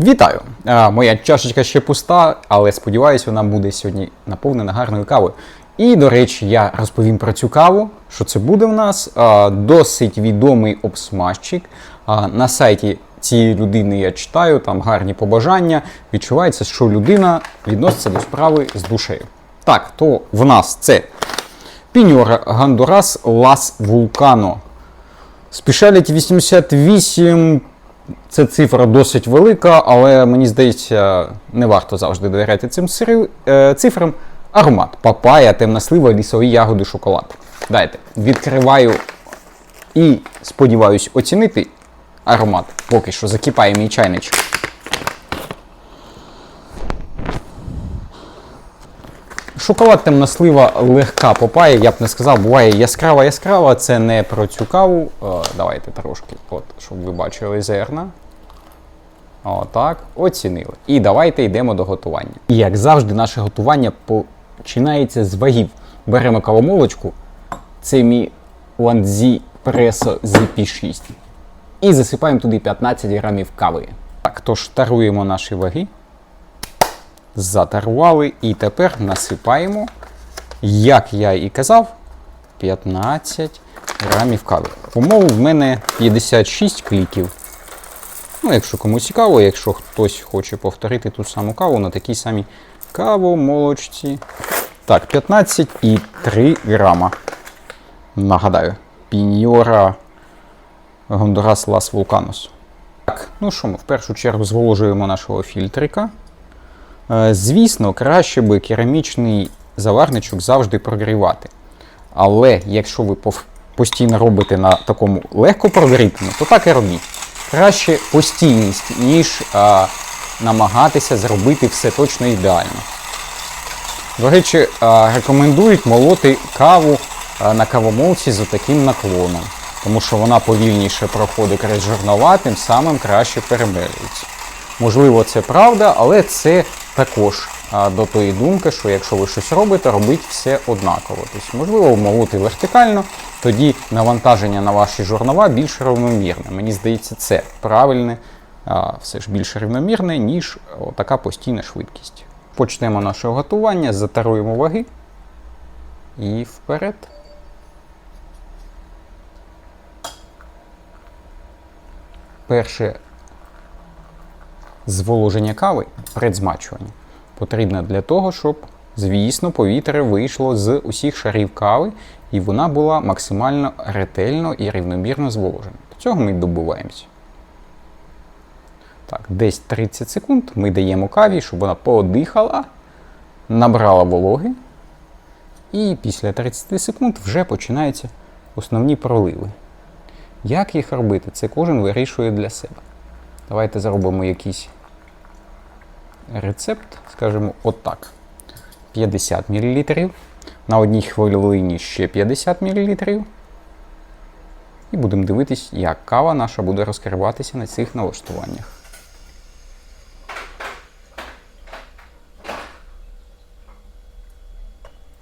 Вітаю! Моя чашечка ще пуста, але сподіваюся, вона буде сьогодні наповнена гарною кавою. І, до речі, я розповім про цю каву. Що це буде в нас? Досить відомий обсмажчик. На сайті цієї людини я читаю, там гарні побажання. Відчувається, що людина відноситься до справи з душею. Так, то в нас це Піньора Гандурас Лас Вулкано. Speciality 88 це цифра досить велика, але мені здається, не варто завжди довіряти цим е, цифрам. Аромат папая, темна слива, лісові ягоди, шоколад. Дайте. Відкриваю і сподіваюсь оцінити аромат. Поки що закипає мій чайничок. Шоколад темна слива легка папая, я б не сказав, буває яскрава яскрава, це не про цю каву. Е, давайте трошки, от, щоб ви бачили зерна. Отак, оцінили. І давайте йдемо до готування. І як завжди, наше готування починається з вагів. Беремо кавомолочку, це мій Ланзі Пресо ZP6. І засипаємо туди 15 грамів кави. Так, тож таруємо наші ваги. Затарували і тепер насипаємо, як я і казав, 15 грамів кави. Умов в мене 56 кліків. Ну, якщо комусь цікаво, якщо хтось хоче повторити ту саму каву на такій самій кавомолочці. Так, 15 і 3 грама. Нагадаю, Піньора Гондурас Лас Вулканос. Так, ну що ми в першу чергу зволожуємо нашого фільтрика. Е, Звісно, краще би керамічний заварничок завжди прогрівати. Але якщо ви постійно робите на такому легко прогрітому, то так і робіть. Краще постійність, ніж а, намагатися зробити все точно ідеально. До речі, а, рекомендують молоти каву на кавомолці з таким наклоном, тому що вона повільніше проходить крізь жернова, тим самим краще перемелюється. Можливо, це правда, але це також до тої думки, що якщо ви щось робите, робіть все однаково. Тобто, можливо, молоти вертикально, тоді навантаження на ваші жорнова більш рівномірне. Мені здається, це правильне, все ж більш рівномірне, ніж така постійна швидкість. Почнемо наше готування, затаруємо ваги і вперед. Перше зволоження кави предзмачування потрібно для того, щоб, звісно, повітря вийшло з усіх шарів кави, і вона була максимально ретельно і рівномірно зволожена. До цього ми добуваємося. Так, десь 30 секунд ми даємо каві, щоб вона подихала, набрала вологи. І після 30 секунд вже починаються основні проливи. Як їх робити? Це кожен вирішує для себе. Давайте зробимо якийсь рецепт, скажімо, отак. 50 мл. На одній хвилині ще 50 мл. І будемо дивитись, як кава наша буде розкриватися на цих налаштуваннях.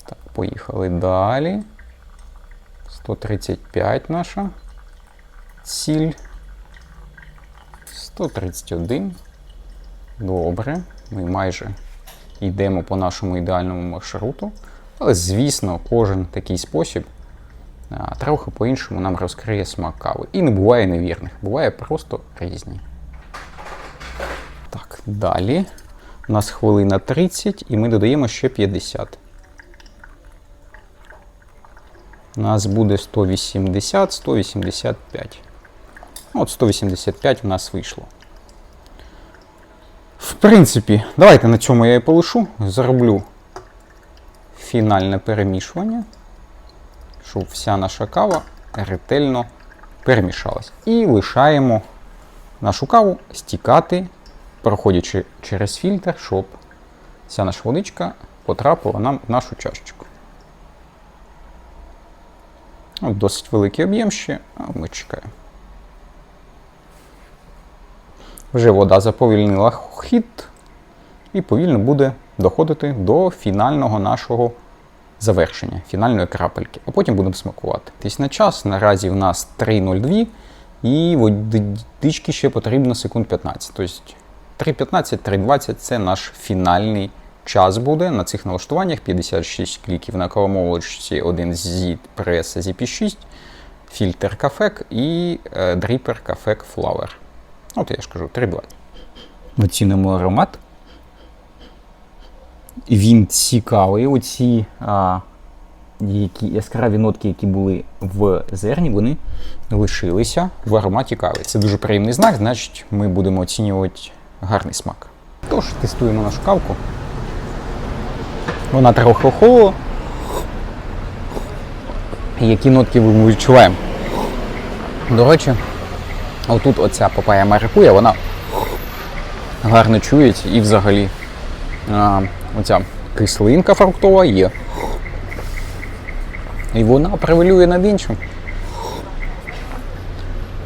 Так, поїхали далі. 135 наша ціль. 131. Добре. Ми майже йдемо по нашому ідеальному маршруту. Але, звісно, кожен такий спосіб трохи по-іншому нам розкриє смак кави. І не буває невірних, буває просто різні. Так, далі. У нас хвилина 30 і ми додаємо ще 50. У нас буде 180, 185. Ну, От 185 у нас вийшло. Принципі, давайте на цьому я і полишу. Зроблю фінальне перемішування, щоб вся наша кава ретельно перемішалась. І лишаємо нашу каву стікати, проходячи через фільтр, щоб вся наша водичка потрапила нам в нашу чашечку. Досить великий об'єм ще, а ми чекаємо. Вже вода заповільнила хід і повільно буде доходити до фінального нашого завершення, фінальної крапельки. А потім будемо смакувати. Тобто на час наразі в нас 3.02 і водички ще потрібно секунд 15. Тобто 3.15-3.20 це наш фінальний час буде на цих налаштуваннях. 56 кліків на кавомолочці, один зід прес ZP6, фільтр кафек і е, дріпер кафек Flower. От я ж кажу, 3.20. Оцінимо аромат. Він цікавий. Оці а, які яскраві нотки, які були в зерні, вони лишилися в ароматі кави. Це дуже приємний знак, значить ми будемо оцінювати гарний смак. Тож, тестуємо нашу кавку. Вона трохи охолола. Які нотки ми відчуваємо? До речі, отут оця папая маракуя, вона гарно чується і взагалі оця кислинка фруктова є. І вона превалює над іншим.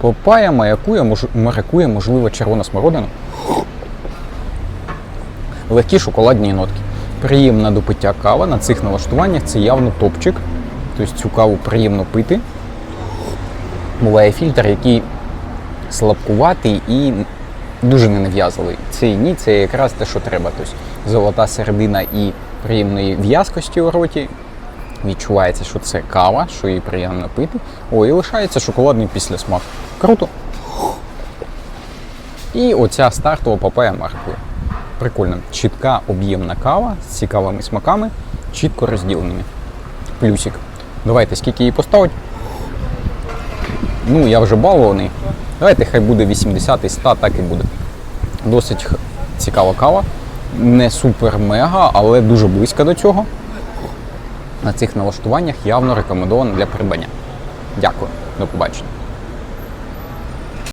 Папая маякує, мож, маракує, можливо, червона смородина. Легкі шоколадні нотки. Приємна до пиття кава на цих налаштуваннях це явно топчик. Тобто цю каву приємно пити. Буває фільтр, який слабкуватий і дуже ненав'язливий. Це ні, це якраз те, що треба. Тобто золота середина і приємної в'язкості у роті. Відчувається, що це кава, що її приємно пити. О, і лишається шоколадний післясмак. Круто. І оця стартова папая маркує. Прикольно. Чітка об'ємна кава з цікавими смаками, чітко розділеними. Плюсик. Давайте, скільки її поставить. Ну, я вже балований. Давайте хай буде 80 і 100, так і буде. Досить цікава кава. Не супер-мега, але дуже близька до цього. На цих налаштуваннях явно рекомендовано для придбання. Дякую, до побачення.